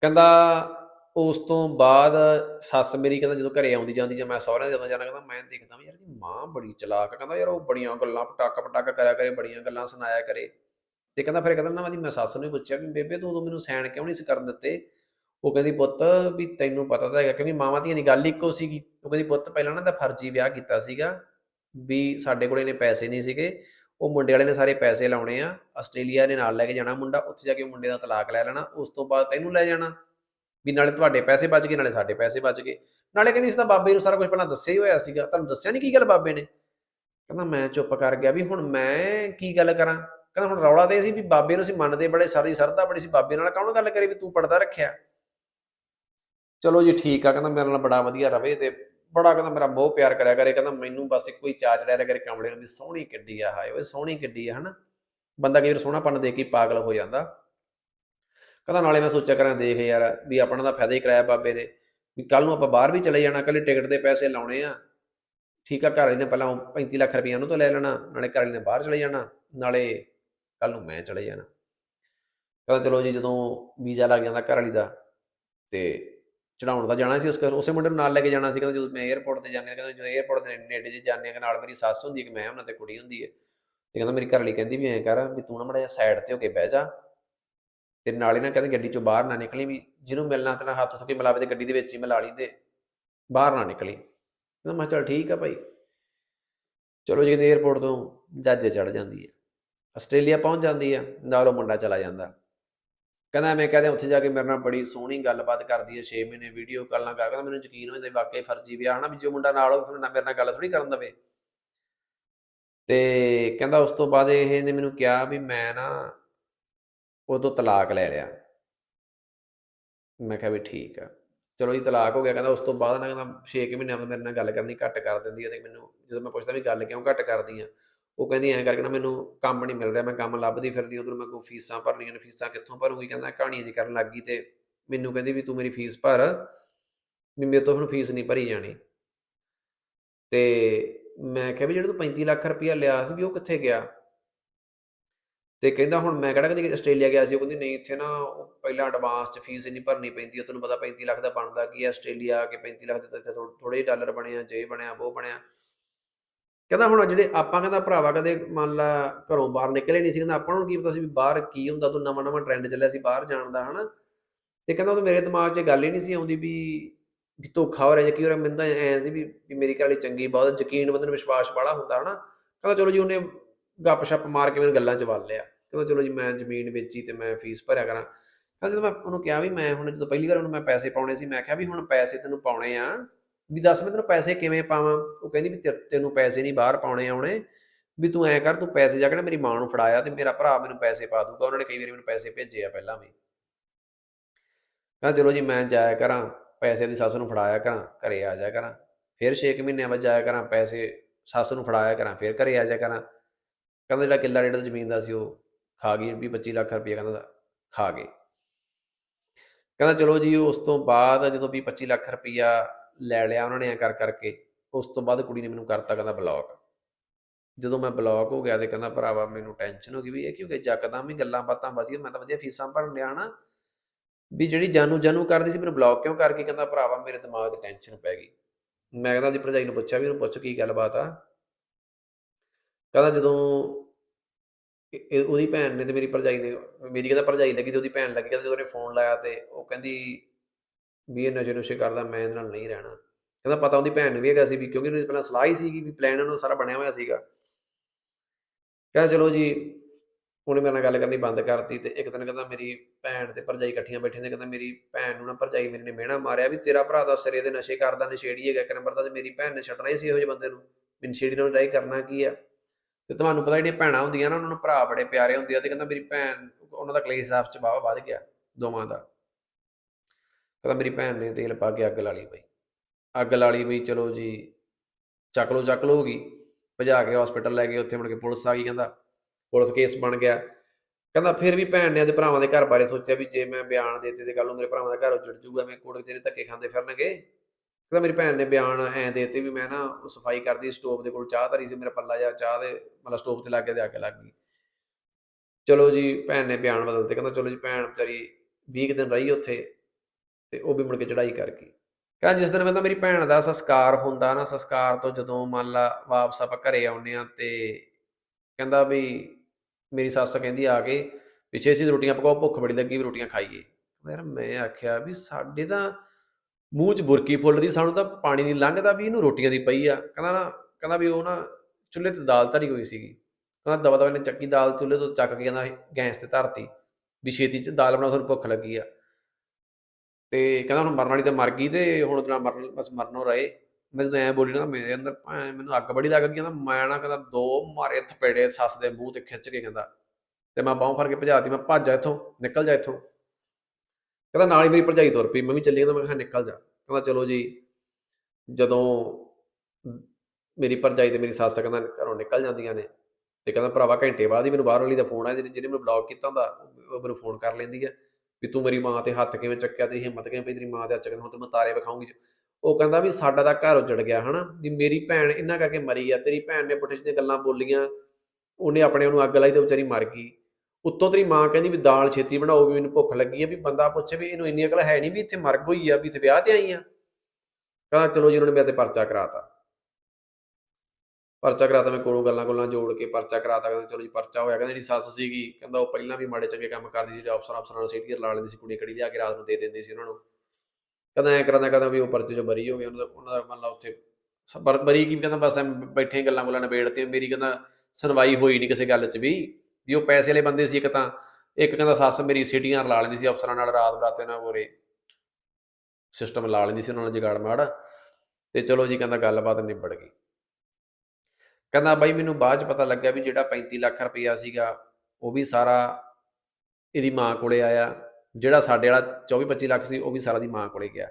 ਕਹਿੰਦਾ ਉਸ ਤੋਂ ਬਾਅਦ ਸੱਸ ਮੇਰੀ ਕਹਿੰਦਾ ਜਦੋਂ ਘਰੇ ਆਉਂਦੀ ਜਾਂਦੀ, ਜਾਂ ਮੈਂ ਸਹੁਰਿਆਂ ਦੇ ਜਦੋਂ ਜਾਣਾ ਕਹਿੰਦਾ, ਮੈਂ ਦੇਖਦਾ ਵੀ ਯਾਰ ਦੀ ਮਾਂ ਬੜੀ ਚਲਾਕ ਆ, ਕਹਿੰਦਾ ਯਾਰ ਉਹ ਬੜੀਆਂ ਗੱਲਾਂ ਪਟਾਕ ਪਟਾਕ ਕਰਿਆ ਕਰੇ, ਬੜੀਆਂ ਗੱਲਾਂ ਸੁਣਾਇਆ ਕਰੇ। ਤੇ ਕਹਿੰਦਾ ਫਿਰ ਕਹਿੰਦਾ ਨਾ ਮੈਂ ਮੈਂ ਸੱਸ ਨੂੰ ਹੀ ਪੁੱਛਿਆ ਵੀ ਬੇਬੇ ਤੂੰ ਉਦੋਂ ਮੈਨੂੰ ਸੈਣ ਕਿਉਂ ਨਹੀਂ ਸੀ ਕਰਨ ਦਿੱਤੇ? ਉਹ ਕਹਿੰਦੀ, ਪੁੱਤ ਵੀ ਤੈਨੂੰ ਪਤਾ ਤਾਂ ਹੈਗਾ ਕਿ ਮਾਵਾਂ ਧੀਆਂ ਦੀ ਗੱਲ ਇੱਕੋ ਸੀਗੀ। ਉਹ ਕਹਿੰਦੀ, ਪੁੱਤ ਪਹਿਲਾਂ ਨਾ ਤਾਂ ਫਰਜ਼ੀ ਵਿਆਹ ਕੀਤਾ ਸੀਗਾ ਵੀ ਸਾਡੇ ਕੋਲ ਇਹਨੇ ਪੈਸੇ ਨਹੀਂ ਸੀਗੇ। ਉਹ ਮੁੰਡੇ ਵਾਲੇ ਨੇ ਸਾਰੇ ਪੈਸੇ ਲਾਉਣੇ ਆ, ਆਸਟ੍ਰੇਲੀਆ ਦੇ ਨਾਲ ਲੈ ਕੇ ਜਾਣਾ ਮੁੰਡਾ, ਉੱਥੇ ਜਾ ਕੇ ਮੁੰਡੇ ਦਾ ਤਲਾਕ ਲੈ ਲੈਣਾ, ਉਸ ਤੋਂ ਬਾਅਦ ਤੈਨੂੰ ਲੈ ਜਾਣਾ। ਵੀ ਨਾਲੇ ਤੁਹਾਡੇ ਪੈਸੇ ਬਚ ਗਏ, ਨਾਲੇ ਸਾਡੇ ਪੈਸੇ ਬਚ ਗਏ। ਨਾਲੇ ਕਹਿੰਦੀ ਇਸ ਤਾਂ ਬਾਬੇ ਨੂੰ ਸਾਰਾ ਕੁਝ ਪਹਿਲਾਂ ਦੱਸਿਆ ਹੀ ਹੋਇਆ ਸੀਗਾ। ਤੁਹਾਨੂੰ ਦੱਸਿਆ ਨਹੀਂ ਕੀ ਗੱਲ ਬਾਬੇ ਨੇ? ਕਹਿੰਦਾ, ਮੈਂ ਚੁੱਪ ਕਰ ਗਿਆ ਵੀ ਹੁਣ ਮੈਂ ਕੀ ਗੱਲ ਕਰਾਂ? ਕਹਿੰਦਾ, ਹੁਣ ਰੌਲਾ ਤੇ ਸੀ ਵੀ ਬਾਬੇ ਨੂੰ ਅਸੀਂ ਮੰਨਦੇ ਬੜੇ, ਸਾਰੀ ਸਰਦਾ ਬੜੀ ਸੀ। ਬਾਬੇ ਨਾਲ ਕੌਣ ਗੱਲ ਕਰੇ ਵੀ ਤੂੰ ਪੜਦਾ ਰੱਖਿਆ? ਚਲੋ ਜੀ ਠੀਕ ਆ, ਕਹਿੰਦਾ, ਮੇਰੇ ਨਾਲ ਬੜਾ ਵਧੀਆ ਰਵੇ ਤੇ ਬੜਾ ਕਹਿੰਦਾ, ਮੇਰਾ ਬਹੁਤ ਪਿਆਰ ਕਰਿਆ ਕਰੇ। ਕਹਿੰਦਾ, ਮੈਨੂੰ ਬਸ ਇੱਕੋ ਹੀ ਚਾਅ ਚੜਿਆ ਰਿਹਾ ਕਰੇ ਕਮਲੇ ਨੂੰ ਵੀ ਸੋਹਣੀ ਕਿੱਡੀ ਆ, ਹਾਏ ਓਏ, ਸੋਹਣੀ ਕਿੱਡੀ ਆ, ਹਨਾ? ਬੰਦਾ ਕਈ ਵਾਰ ਸੋਹਣਾਪਨ ਦੇ ਕੇ ਪਾਗਲ ਹੋ ਜਾਂਦਾ। ਕਹਿੰਦਾ ਨਾਲੇ ਮੈਂ ਸੋਚਿਆ ਕਰਾਂ, ਦੇਖ ਯਾਰ ਵੀ ਆਪਣਾ ਤਾਂ ਫਾਇਦਾ ਹੀ ਕਰਾਇਆ ਬਾਬੇ ਨੇ ਵੀ ਕੱਲ ਨੂੰ ਆਪਾਂ ਬਾਹਰ ਵੀ ਚਲੇ ਜਾਣਾ ਕੱਲੇ ਟਿਕਟ ਦੇ ਪੈਸੇ ਲਾਉਣੇ ਆ। ਠੀਕ ਆ, ਘਰ ਵਾਲੀ ਨੇ ਪਹਿਲਾਂ ਉਹ 35 ਲੱਖ ਰੁਪਈਆ ਉਹਨੂੰ ਤੋਂ ਲੈ ਲੈਣਾ, ਨਾਲੇ ਘਰ ਵਾਲੀ ਨੇ ਬਾਹਰ ਚਲੇ ਜਾਣਾ, ਨਾਲੇ ਕੱਲ ਨੂੰ ਮੈਂ ਚਲੇ ਜਾਣਾ। ਕਹਿੰਦਾ ਚਲੋ ਜੀ, ਜਦੋਂ ਵੀਜ਼ਾ ਲੱਗ ਜਾਂਦਾ ਘਰ ਵਾਲੀ ਦਾ, ਤੇ ਚੜਾਉਣ ਦਾ ਜਾਣਾ ਸੀ ਉਸ ਉਸੇ ਮੁੰਡੇ ਨੂੰ ਨਾਲ ਲੈ ਕੇ ਜਾਣਾ ਸੀ। ਕਹਿੰਦਾ ਜਦੋਂ ਮੈਂ 에ਅਰਪੋਰਟ ਤੇ ਜਾਂਦੇ ਕਹਿੰਦਾ ਜਦੋਂ 에ਅਰਪੋਰਟ ਦੇ ਨੇੜੇ ਜੇ ਜਾਂਦੇ ਆ, ਨਾਲ ਮੇਰੀ ਸੱਸ ਹੁੰਦੀ ਕਿ ਮੈਂ, ਉਹਨਾਂ ਤੇ ਕੁੜੀ ਹੁੰਦੀ ਹੈ ਤੇ ਕਹਿੰਦਾ ਮੇਰੀ ਘਰ ਵਾਲੀ ਕਹਿੰਦੀ ਵੀ ਐਂ ਕਰ, ਵੀ ਤੂੰ ਨਾ ਮੜਾ ਜਿਹਾ ਸਾਈਡ ਤੇ ਹੋ ਕੇ ਬਹਿ ਜਾ ਤੇ ਨਾਲੇ ਨਾ ਕਹਿੰਦੇ ਗੱਡੀ ਚੋਂ ਬਾਹਰ ਨਾ ਨਿਕਲੀ ਵੀ ਜਿਹਨੂੰ ਮਿਲਣਾ ਤਾਂ ਨਾ ਹੱਥ ਤੋਂ ਕੇ ਮਿਲਾਵੇ ਤੇ ਗੱਡੀ ਦੇ ਵਿੱਚ ਹੀ ਮਿਲਾ ਲਈ ਤੇ ਬਾਹਰ ਨਾ ਨਿਕਲੀ। ਕਹਿੰਦਾ ਮੈਂ ਕਿਹਾ ਚੱਲ ਠੀਕ ਆ ਭਾਈ। ਚਲੋ ਜੀ ਕਹਿੰਦੇ 에ਅਰਪੋਰਟ ਤੋਂ ਜਹਾਜ਼ੇ ਚੜ ਜਾਂਦੀ ਹੈ ਆਸਟ੍ਰੇਲੀਆ ਪਹੁੰਚ ਜਾਂਦੀ ਹੈ ਨਾਲੋਂ ਮੁੰਡਾ ਚਲਾ ਜਾਂਦਾ। ਕਹਿੰਦਾ ਮੈਂ ਕਹਦੇ ਉੱਥੇ ਜਾ ਕੇ ਮੇਰੇ ਨਾਲ ਬੜੀ ਸੋਹਣੀ ਗੱਲਬਾਤ ਕਰਦੀ ਹੈ 6 ਮਹੀਨੇ ਵੀਡੀਓ ਕਾਲਾਂ ਕਰ, ਕਹਿੰਦਾ ਮੈਨੂੰ ਯਕੀਨ ਹੋ ਜਾਂਦਾ ਵਾਕਈ ਫਰਜ਼ੀ ਵਿਆਹ ਹਨਾ ਵੀ ਜੋ ਮੁੰਡਾ ਨਾਲ ਹੋਵੇ, ਫਿਰ ਨਾ ਮੇਰੇ ਨਾਲ ਗੱਲ ਥੋੜੀ ਕਰਨ ਦਵੇ। ਤੇ ਕਹਿੰਦਾ ਉਸ ਤੋਂ ਬਾਅਦ ਇਹ ਨੇ ਮੈਨੂੰ ਕਿਹਾ ਵੀ ਮੈਂ ਨਾ ਉਹ ਤੋਂ ਤਲਾਕ ਲੈ ਲਿਆ। ਮੈਂ ਕਿਹਾ ਵੀ ਠੀਕ ਆ। ਚਲੋ ਜੀ, ਤਲਾਕ ਹੋ ਗਿਆ। ਕਹਿੰਦਾ ਉਸ ਤੋਂ ਬਾਅਦ ਨਾ ਕਹਿੰਦਾ 6 ਮਹੀਨਿਆਂ ਬਾਅਦ ਮੇਰੇ ਨਾਲ ਗੱਲ ਕਰਨੀ ਘੱਟ ਕਰ ਦਿੰਦੀ ਹੈ ਤੇ ਮੈਨੂੰ ਜਦੋਂ ਮੈਂ ਪੁੱਛਦਾ ਵੀ ਗੱਲ ਕਿਉਂ ਘੱਟ ਕਰਦੀ ਆ, ਉਹ ਕਹਿੰਦੀ ਐਂ ਕਰਕੇ ਨਾ ਮੈਨੂੰ ਕੰਮ ਨਹੀਂ ਮਿਲ ਰਿਹਾ, ਮੈਂ ਕੰਮ ਲੱਭਦੀ ਫਿਰਦੀ ਉਧਰ ਮੈਂ ਕੋਈ ਫੀਸਾਂ ਭਰਨੀਆਂ ਨੇ, ਫੀਸਾਂ ਕਿੱਥੋਂ ਭਰੂਗੀ? ਕਹਿੰਦਾ ਕਹਾਣੀਆਂ ਜੀ ਕਰਨ ਲੱਗ ਗਈ ਤੇ ਮੈਨੂੰ ਕਹਿੰਦੀ ਵੀ ਤੂੰ ਮੇਰੀ ਫੀਸ ਭਰ, ਵੀ ਮੇਰੇ ਤੋਂ ਹੁਣ ਫੀਸ ਨਹੀਂ ਭਰੀ ਜਾਣੀ। ਤੇ ਮੈਂ ਕਿਹਾ ਵੀ ਜਿਹੜਾ ਤੂੰ 35 ਲੱਖ ਰੁਪਇਆ ਲਿਆ ਸੀ ਵੀ ਉਹ ਕਿੱਥੇ ਗਿਆ? ਤੇ ਕਹਿੰਦਾ ਹੁਣ ਮੈਂ ਕਿਹੜਾ ਕਦੀ ਆਸਟ੍ਰੇਲੀਆ ਗਿਆ ਸੀ, ਉਹ ਕਹਿੰਦੀ ਨਹੀਂ, ਇੱਥੇ ਨਾ ਉਹ ਪਹਿਲਾਂ ਐਡਵਾਂਸ ਚ ਫੀਸ ਇੰਨੀ ਭਰਨੀ ਪੈਂਦੀ ਹੈ ਤੈਨੂੰ ਪਤਾ 35 ਲੱਖ ਦਾ ਬਣਦਾ ਕੀ ਹੈ ਆਸਟ੍ਰੇਲੀਆ ਆ ਕੇ 35 ਲੱਖ ਦੇ ਤਾਂ ਥੋੜੇ ਡਾਲਰ ਬਣੇ ਆ ਜੇ ਬਣਿਆ ਉਹ ਬਣਿਆ। ਕਹਿੰਦਾ ਹੁਣ ਜਿਹੜੇ ਆਪਾਂ ਕਹਿੰਦਾ ਭਰਾਵਾ ਕਦੇ ਮੰਨ ਲਾ ਘਰੋਂ ਬਾਹਰ ਨਿਕਲੇ ਨਹੀਂ ਸੀ, ਕਹਿੰਦਾ ਆਪਾਂ ਨੂੰ ਕੀ ਪਤਾ ਸੀ ਵੀ ਬਾਹਰ ਕੀ ਹੁੰਦਾ, ਤੋਂ ਨਵਾਂ ਨਵਾਂ ਟ੍ਰੈਂਡ ਚੱਲਿਆ ਸੀ ਬਾਹਰ ਜਾਣ ਦਾ, ਹਨਾ। ਤੇ ਕਹਿੰਦਾ ਉਹ ਮੇਰੇ ਦਿਮਾਗ 'ਚ ਗੱਲ ਹੀ ਨਹੀਂ ਸੀ ਆਉਂਦੀ ਵੀ ਵੀ ਧੋਖਾ ਹੋ ਰਿਹਾ ਜਾਂ ਕੀ ਹੋ ਰਿਹਾ, ਮੈਨੂੰ ਤਾਂ ਐ ਸੀ ਵੀ ਮੇਰੀ ਘਰ ਵਾਲੀ ਚੰਗੀ, ਬਹੁਤ ਯਕੀਨ ਬੰਦੇ ਵਿਸ਼ਵਾਸ ਵਾਲਾ ਹੁੰਦਾ, ਹਨਾ। ਕਹਿੰਦਾ ਚਲੋ ਜੀ, ਉਹਨੇ ਗੱਪ-ਸ਼ੱਪ ਮਾਰ ਕੇ ਮੈਨੂੰ ਗੱਲਾਂ 'ਚ ਵੱਲ ਲਿਆ। ਕਹਿੰਦਾ, ਚਲੋ ਜੀ, ਮੈਂ ਜ਼ਮੀਨ ਵੇਚੀ ਤੇ ਮੈਂ ਫੀਸ ਭਰਿਆ ਕਰਾਂ। ਕਹਿੰਦਾ ਜਦੋਂ ਮੈਂ ਉਹਨੂੰ ਕਿਹਾ ਵੀ ਮੈਂ ਹੁਣ ਜਦੋਂ ਪਹਿਲੀ ਵਾਰ ਉਹਨੂੰ ਮੈਂ ਪੈਸੇ ਪਾਉਣੇ ਸੀ, ਮੈਂ ਕਿਹਾ ਵੀ ਹੁਣ ਪੈਸੇ ਤੈਨੂੰ ਪਾਉਣੇ ਆ, ਵੀ ਦੱਸ ਮੈਂ ਤੈਨੂੰ ਪੈਸੇ ਕਿਵੇਂ ਪਾਵਾਂ? ਉਹ ਕਹਿੰਦੀ ਵੀ ਤੇ- ਤੈਨੂੰ ਪੈਸੇ ਨਹੀਂ ਬਾਹਰ ਪਾਉਣੇ ਆਉਣੇ। ਵੀ ਤੂੰ ਐ ਕਰ, ਤੂੰ ਪੈਸੇ ਜਾ ਕੇ ਮੇਰੀ ਮਾਂ ਨੂੰ ਫੜਾਇਆ ਤੇ ਮੇਰਾ ਭਰਾ ਮੈਨੂੰ ਪੈਸੇ ਪਾ ਦੂਗਾ। ਉਹਨਾਂ ਨੇ ਕਈ ਵਾਰੀ ਮੈਨੂੰ ਪੈਸੇ ਭੇਜੇ ਆ ਪਹਿਲਾਂ ਵੀ। ਕਹਿੰਦਾ, ਚਲੋ ਜੀ, ਮੈਂ ਜਾਇਆ ਕਰਾਂ, ਪੈਸੇ ਦੀ ਸੱਸ ਨੂੰ ਫੜਾਇਆ ਕਰਾਂ, ਘਰੇ ਆ ਜਾਇਆ ਕਰਾਂ। ਫਿਰ 6 ਮਹੀਨਿਆਂ ਬਾਅਦ ਜਾਇਆ ਕਰਾਂ, ਪੈਸੇ ਸੱਸ ਨੂੰ ਫੜਾਇਆ ਕਰਾਂ, ਫਿਰ ਘਰੇ ਆ ਜਾਇਆ ਕਰਾਂ। ਕਹਿੰਦਾ ਜਿਹੜਾ ਕਿੱਲਾ ਡੇਢ ਜ਼ਮੀਨ ਦਾ ਸੀ ਉਹ ਖਾ ਗਈ ਵੀ 25 ਲੱਖ ਰੁਪਏ ਕਹਿੰਦਾ ਖਾ ਗਏ। ਕਹਿੰਦਾ ਚਲੋ ਜੀ, ਉਸ ਤੋਂ ਬਾਅਦ ਜਦੋਂ ਵੀ 25 ਲੱਖ ਰੁਪਇਆ ਲੈ ਲਿਆ ਉਹਨਾਂ ਨੇ ਕਰ ਕਰਕੇ, ਉਸ ਤੋਂ ਬਾਅਦ ਕੁੜੀ ਨੇ ਮੈਨੂੰ ਕਰਤਾ ਕਹਿੰਦਾ ਬਲੌਕ। ਜਦੋਂ ਮੈਂ ਬਲੌਕ ਹੋ ਗਿਆ ਤੇ ਕਹਿੰਦਾ ਭਰਾਵਾ ਮੈਨੂੰ ਟੈਨਸ਼ਨ ਹੋ ਗਈ ਵੀ ਇਹ ਕਿਉਂਕਿ ਕਿ ਵੀ ਗੱਲਾਂ ਬਾਤਾਂ ਵਧੀਆ, ਮੈਂ ਤਾਂ ਵਧੀਆ ਫੀਸਾਂ ਭਰਨ ਲਿਆ ਨਾ। ਵੀ ਜਿਹੜੀ ਜਾਨੂ ਜਾਨੂ ਕਰਦੀ ਸੀ ਮੈਨੂੰ ਬਲੌਕ ਕਿਉਂ ਕਰਕੇ ਕਹਿੰਦਾ ਭਰਾਵਾ ਮੇਰੇ ਦਿਮਾਗ ਤੇ ਟੈਨਸ਼ਨ ਪੈ ਗਈ। ਮੈਂ ਕਹਿੰਦਾ ਜੀ ਭਰਜਾਈ ਨੂੰ ਪੁੱਛਿਆ ਵੀ ਉਹਨੂੰ ਪੁੱਛ ਕੀ ਗੱਲਬਾਤ ਆ। ਕਹਿੰਦਾ ਜਦੋਂ ਇਹ- ਇਹ ਉਹਦੀ ਭੈਣ ਨੇ ਤੇ ਮੇਰੀ ਭਰਜਾਈ ਨੇ, ਮੇਰੀ ਕਹਿੰਦਾ ਭਰਜਾਈ ਲੱਗੀ ਤੇ ਉਹਦੀ ਭੈਣ ਲੱਗੀ, ਕਹਿੰਦਾ ਜਦੋਂ ਉਹਨੇ ਫੋਨ ਲਾਇਆ ਤੇ ਉਹ ਕਹਿੰਦੀ ਵੀ ਇਹ ਨਸ਼ੇ ਨੁਸ਼ੇ ਕਰਦਾ, ਮੈਂ ਇਹਦੇ ਨਾਲ ਨਹੀਂ ਰਹਿਣਾ। ਕਹਿੰਦਾ ਪਤਾ ਉਹਦੀ ਭੈਣ ਨੂੰ ਵੀ ਹੈਗਾ ਸੀ ਵੀ ਕਿਉਂਕਿ ਉਹਦੀ ਪਹਿਲਾਂ ਸਲਾਹ ਹੀ ਸੀਗੀ ਵੀ ਪਲਾਨ ਉਹਨਾਂ ਦਾ ਸਾਰਾ ਬਣਿਆ ਹੋਇਆ ਸੀਗਾ। ਕਹਿੰਦਾ ਚਲੋ ਜੀ, ਉਹਨੇ ਮੇਰੇ ਨਾਲ ਗੱਲ ਕਰਨੀ ਬੰਦ ਕਰਤੀ ਤੇ ਇੱਕ ਦਿਨ ਕਹਿੰਦਾ ਮੇਰੀ ਭੈਣ ਤੇ ਭਰਜਾਈ ਇਕੱਠੀਆਂ ਬੈਠੀਆਂ ਨੇ, ਕਹਿੰਦਾ ਮੇਰੀ ਭੈਣ ਨੂੰ ਨਾ ਭਰਜਾਈ ਮੇਰੇ ਨੇ ਮਿਹਣਾ ਮਾਰਿਆ ਵੀ ਤੇਰਾ ਭਰਾ ਤਾਂ ਸਿਰੇ ਦੇ ਨਸ਼ੇ ਕਰਦਾ, ਨਸ਼ੇੜੀ ਹੈਗਾ, ਇੱਕ ਨੰਬਰ ਦਾ ਤੇ ਮੇਰੀ ਭੈਣ ਨੇ ਛੱਡਣਾ ਹੀ ਸੀ ਇਹੋ ਜਿਹੇ ਬੰਦੇ ਨੂੰ, ਵੀ ਨਸ਼ੇੜੀ ਨਾਲ ਰਾਈ ਕਰਨਾ ਕੀ ਆ? ਤੇ ਤੁਹਾਨੂੰ ਪਤਾ ਜਿਹੜੀਆਂ ਭੈਣਾਂ ਹੁੰਦੀਆਂ ਨਾ, ਉਹਨਾਂ ਨੂੰ ਭਰਾ ਬੜੇ ਪਿਆਰੇ ਹੁੰਦੇ ਆ ਤੇ ਕਹਿੰਦਾ ਮੇਰੀ ਭੈਣ, ਉਹਨਾਂ ਦਾ ਕਲੇਸ਼ ਆਪਸ ਚ ਵਾਹਵਾ ਵੱਧ ਗਿਆ, ਦੋਵਾਂ ਦਾ। ਕਹਿੰਦਾ ਮੇਰੀ ਭੈਣ ਨੇ ਤੇਲ ਪਾ ਕੇ ਅੱਗ ਲਾ ਲਈ ਬਈ। ਅੱਗ ਲਾ ਲਈ ਬਈ, ਚਲੋ ਜੀ, ਚੱਕ ਲੋ ਚੱਕ ਲੋ ਹੋ ਗਈ। ਭਜਾ ਕੇ ਹਸਪੀਟਲ ਲੈ ਗਏ, ਉੱਥੇ ਮੁੜ ਕੇ ਪੁਲਿਸ ਆ ਗਈ ਕਹਿੰਦਾ। ਪੁਲਿਸ ਕੇਸ ਬਣ ਗਿਆ। ਕਹਿੰਦਾ ਫਿਰ ਵੀ ਭੈਣ ਨੇ ਆਪਦੇ ਭਰਾਵਾਂ ਦੇ ਘਰ ਬਾਰੇ ਸੋਚਿਆ ਵੀ ਜੇ ਮੈਂ ਬਿਆਨ ਦੇ ਦਿੱਤੇ ਤੇ ਕੱਲ ਨੂੰ ਮੇਰੇ ਭਰਾਵਾਂ ਦਾ ਘਰ ਉੱਜੜ ਜੂਗਾ, ਮੈਂ ਕੋਰਟ ਜਿਹੜੇ ਧੱਕੇ ਖਾਂਦੇ ਫਿਰਨਗੇ। ਕਹਿੰਦਾ ਮੇਰੀ ਭੈਣ ਨੇ ਬਿਆਨ ਐ ਦੇ ਦਿੱਤੇ ਵੀ ਮੈਂ ਨਾ ਸਫ਼ਾਈ ਕਰਦੀ ਸਟੋਵ ਦੇ ਕੋਲ, ਚਾਹ ਧਰੀ ਸੀ, ਮੇਰਾ ਪੱਲਾ ਜਾਂ ਚਾਹ ਦੇ ਮਤਲਬ ਸਟੋਵ ਤੇ ਲੱਗ ਗਿਆ ਤੇ ਅੱਗ ਲੱਗ ਗਈ। ਚਲੋ ਜੀ, ਭੈਣ ਨੇ ਬਿਆਨ ਬਦਲਤੇ, ਕਹਿੰਦਾ ਚਲੋ ਜੀ, ਭੈਣ ਵਿਚਾਰੀ 20 ਦਿਨ ਰਹੀ ਉੱਥੇ ਤੇ ਉਹ ਵੀ ਮੁੜ ਕੇ ਚੜਾਈ ਕਰ ਗਈ। ਕਹਿੰਦਾ ਜਿਸ ਦਿਨ ਕਹਿੰਦਾ ਮੇਰੀ ਭੈਣ ਦਾ ਸੰਸਕਾਰ ਹੁੰਦਾ ਨਾ, ਸੰਸਕਾਰ ਤੋਂ ਜਦੋਂ ਮੰਨ ਲਾ ਵਾਪਸ ਆਪਾਂ ਘਰੇ ਆਉਂਦੇ ਆ ਤੇ ਕਹਿੰਦਾ ਵੀ ਮੇਰੀ ਸੱਸ ਕਹਿੰਦੀ ਆ ਕੇ ਪਿੱਛੇ ਸੀ ਰੋਟੀਆਂ ਪਕਾਓ, ਭੁੱਖ ਬੜੀ ਲੱਗੀ ਵੀ ਰੋਟੀਆਂ ਖਾਈਏ। ਕਹਿੰਦਾ ਯਾਰ ਮੈਂ ਆਖਿਆ ਵੀ ਸਾਡੇ ਤਾਂ ਮੂੰਹ 'ਚ ਬੁਰਕੀ ਫੁੱਲਦੀ, ਸਾਨੂੰ ਤਾਂ ਪਾਣੀ ਨਹੀਂ ਲੰਘਦਾ ਵੀ ਇਹਨੂੰ ਰੋਟੀਆਂ ਦੀ ਪਈ ਆ। ਕਹਿੰਦਾ ਨਾ, ਕਹਿੰਦਾ ਵੀ ਉਹ ਨਾ ਚੁੱਲ੍ਹੇ ਤੇ ਦਾਲ ਧਰੀ ਹੋਈ ਸੀਗੀ। ਕਹਿੰਦਾ ਦਵਾ ਦਵਾ ਨੇ ਚੱਕੀ ਦਾਲ ਚੁੱਲ੍ਹੇ ਤੋਂ ਚੱਕ ਕੇ ਕਹਿੰਦਾ ਗੈਸ ਤੇ ਧਰਤੀ ਵੀ ਛੇਤੀ ਚ ਦਾਲ ਬਣਾਓ, ਤੁਹਾਨੂੰ ਭੁੱਖ ਲੱਗੀ ਆ। ਤੇ ਕਹਿੰਦਾ ਹੁਣ ਮਰਨ ਵਾਲੀ ਤਾਂ ਮਰ ਗਈ ਤੇ ਹੁਣ ਉਹਦਾ ਮਰਨ, ਬਸ ਮਰਨੋਂ ਰਹੇ। ਮੈਂ ਜਦੋਂ ਐ ਬੋਲੀ ਨਾ, ਮੇਰੇ ਅੰਦਰ ਮੈਨੂੰ ਅੱਗ ਬੜੀ ਲੱਗ ਗਈ, ਕਹਿੰਦਾ ਮੈਂ ਨਾ ਕਹਿੰਦਾ ਦੋ ਮਾਰੇ ਥਪੇੜੇ ਸੱਸ ਦੇ ਮੂੰਹ ਤੇ ਖਿੱਚ ਕੇ ਕਹਿੰਦਾ। ਤੇ ਮੈਂ ਬਾਹੋਂ ਫੜ ਕੇ ਭਜਾਤੀ ਮੈਂ ਭੱਜ ਜਾ ਇੱਥੋਂ, ਨਿਕਲ ਜਾ ਇੱਥੋਂ। ਕਹਿੰਦਾ ਨਾਲ ਹੀ ਮੇਰੀ ਭਰਜਾਈ ਤੁਰ ਪਈ, ਮੈਂ ਵੀ ਚੱਲੀ ਕਹਿੰਦਾ ਮੈਂ ਕਿਹਾ ਨਿਕਲ ਜਾ। ਕਹਿੰਦਾ ਚਲੋ ਜੀ, ਜਦੋਂ ਮੇਰੀ ਭਰਜਾਈ ਤੇ ਮੇਰੀ ਸੱਸ ਕਹਿੰਦਾ ਘਰੋਂ ਨਿਕਲ ਜਾਂਦੀਆਂ ਨੇ। ਤੇ ਕਹਿੰਦਾ ਭਰਾਵਾ ਘੰਟੇ ਬਾਅਦ ਹੀ ਮੈਨੂੰ ਬਾਹਰ ਵਾਲੀ ਦਾ ਫੋਨ ਆ ਜਿਹਨੇ ਜਿਹਨੇ ਮੈਨੂੰ ਬਲੌਕ ਕੀਤਾ ਹੁੰਦਾ, ਉਹ ਮੈਨੂੰ ਫੋਨ ਕਰ ਲੈਂਦੀ ਹੈ ਵੀ ਤੂੰ ਮੇਰੀ ਮਾਂ ਤੇ ਹੱਥ ਕਿਵੇਂ ਚੱਕਿਆ, ਤੇਰੀ ਹਿੰਮਤ ਕਿਵੇਂ ਪਈ, ਤੇਰੀ ਮਾਂ ਦੇ ਹੱਥ ਹੁਣ ਤੈਨੂੰ ਮੈਂ ਤਾਰੇ ਵਿਖਾਉਂਗੀ। ਉਹ ਕਹਿੰਦਾ ਵੀ ਸਾਡਾ ਤਾਂ ਘਰ ਉੱਜੜ ਗਿਆ, ਹਨਾ, ਵੀ ਮੇਰੀ ਭੈਣ ਇਹਨਾਂ ਕਰਕੇ ਮਰੀ ਆ, ਤੇਰੀ ਭੈਣ ਨੇ ਪੁੱਠੇ ਸਿੱਧੇ ਗੱਲਾਂ ਬੋਲੀਆਂ, ਉਹਨੇ ਆਪਣੇ ਉਹਨੂੰ ਅੱਗ ਲਾਈ ਤੇ ਵਿਚਾਰੀ ਮਰ ਗਈ। ਉੱਤੋਂ ਤੇਰੀ ਮਾਂ ਕਹਿੰਦੀ ਵੀ ਦਾਲ ਛੇਤੀ ਬਣਾਓ ਵੀ ਮੈਨੂੰ ਭੁੱਖ ਲੱਗੀ ਆ, ਵੀ ਬੰਦਾ ਪੁੱਛੇ ਵੀ ਇਹਨੂੰ ਇੰਨੀ ਅਕਲ ਹੈ ਨਹੀਂ ਵੀ ਇੱਥੇ ਮਰ ਗਈ ਆ, ਵੀ ਇੱਥੇ ਵਿਆਹ ਤੇ ਆਈ ਆ। ਕਹਿੰਦਾ ਚਲੋ ਜੀ, ਉਹਨਾਂ ਨੇ ਮੇਰੇ ਤੇ ਪਰਚਾ ਕਰਾਤਾ। ਪਰਚਾ ਕਰਾਤਾ, ਮੈਂ ਕੋਲੋਂ ਗੱਲਾਂ ਗੱਲਾਂ ਜੋੜ ਕੇ ਪਰਚਾ ਕਰਾਤਾ, ਕਹਿੰਦਾ ਚਲੋ ਜੀ, ਪਰਚਾ ਹੋਇਆ, ਕਹਿੰਦਾ ਜਿਹੜੀ ਸੱਸ ਸੀਗੀ। ਕਹਿੰਦਾ ਉਹ ਪਹਿਲਾਂ ਵੀ ਮਾੜੇ ਚੰਗੇ ਕੰਮ ਕਰਦੀ ਸੀ ਅਫਸਰ ਅਫਸਰਾਂ ਨੂੰ ਸੀਟੀਅਰ ਲਾ ਲੈਂਦੀ ਸੀ, ਕੁੜੀ ਕੜੀ ਲਿਆ ਕੇ ਰਾਤ ਨੂੰ ਦੇ ਦਿੰਦੀ ਸੀ ਉਹਨਾਂ ਨੂੰ। ਕਹਿੰਦਾ ਐ ਕਰਾਂਦਾ ਕਹਿੰਦਾ ਵੀ ਉਹ ਪਰਚੇ ਚੋਂ ਬਰੀ ਹੋ ਗਏ, ਉਹਨਾਂ ਦਾ ਉਹਨਾਂ ਦਾ ਮੰਨ ਲਾ ਉੱਥੇ ਬਰੀ ਕੀ ਕਹਿੰਦਾ, ਬਸ ਐਂ ਬੈਠੇ ਗੱਲਾਂ ਗੁੱਲਾਂ ਨਿਬੇੜਤੇ ਮੇਰੀ ਕਹਿੰਦਾ ਸੁਣਵਾਈ ਹੋਈ ਨਹੀਂ ਕਿਸੇ ਗੱਲ 'ਚ ਵੀ। ਵੀ ਉਹ ਪੈਸੇ ਵਾਲੇ ਬੰਦੇ ਸੀ ਇੱਕ ਤਾਂ, ਇੱਕ ਕਹਿੰਦਾ ਸੱਸ ਮੇਰੀ ਸੀਟੀਆਂ ਲਾ ਲੈਂਦੀ ਸੀ ਅਫਸਰਾਂ ਨਾਲ ਰਾਤ ਬਰਾਤੇ ਨਾਲ ਕੋਰੇ ਸਿਸਟਮ ਲਾ ਲੈਂਦੀ ਸੀ ਉਹਨਾਂ ਨਾਲ ਜਗਾੜ ਮਾੜ। ਤੇ ਚਲੋ ਜੀ ਕਹਿੰਦਾ ਗੱਲਬਾਤ ਨਿਬੜ ਗਈ। ਕਹਿੰਦਾ ਬਾਈ ਮੈਨੂੰ ਬਾਅਦ ਚ ਪਤਾ ਲੱਗਿਆ ਵੀ ਜਿਹੜਾ 35 ਲੱਖ ਰੁਪਇਆ ਸੀਗਾ, ਉਹ ਵੀ ਸਾਰਾ ਇਹਦੀ ਮਾਂ ਕੋਲੇ ਆਇਆ। ਜਿਹੜਾ ਸਾਡੇ ਵਾਲਾ 24 25 ਲੱਖ ਸੀ, ਉਹ ਵੀ ਸਾਰਾ ਦੀ ਮਾਂ ਕੋਲੇ ਗਿਆ।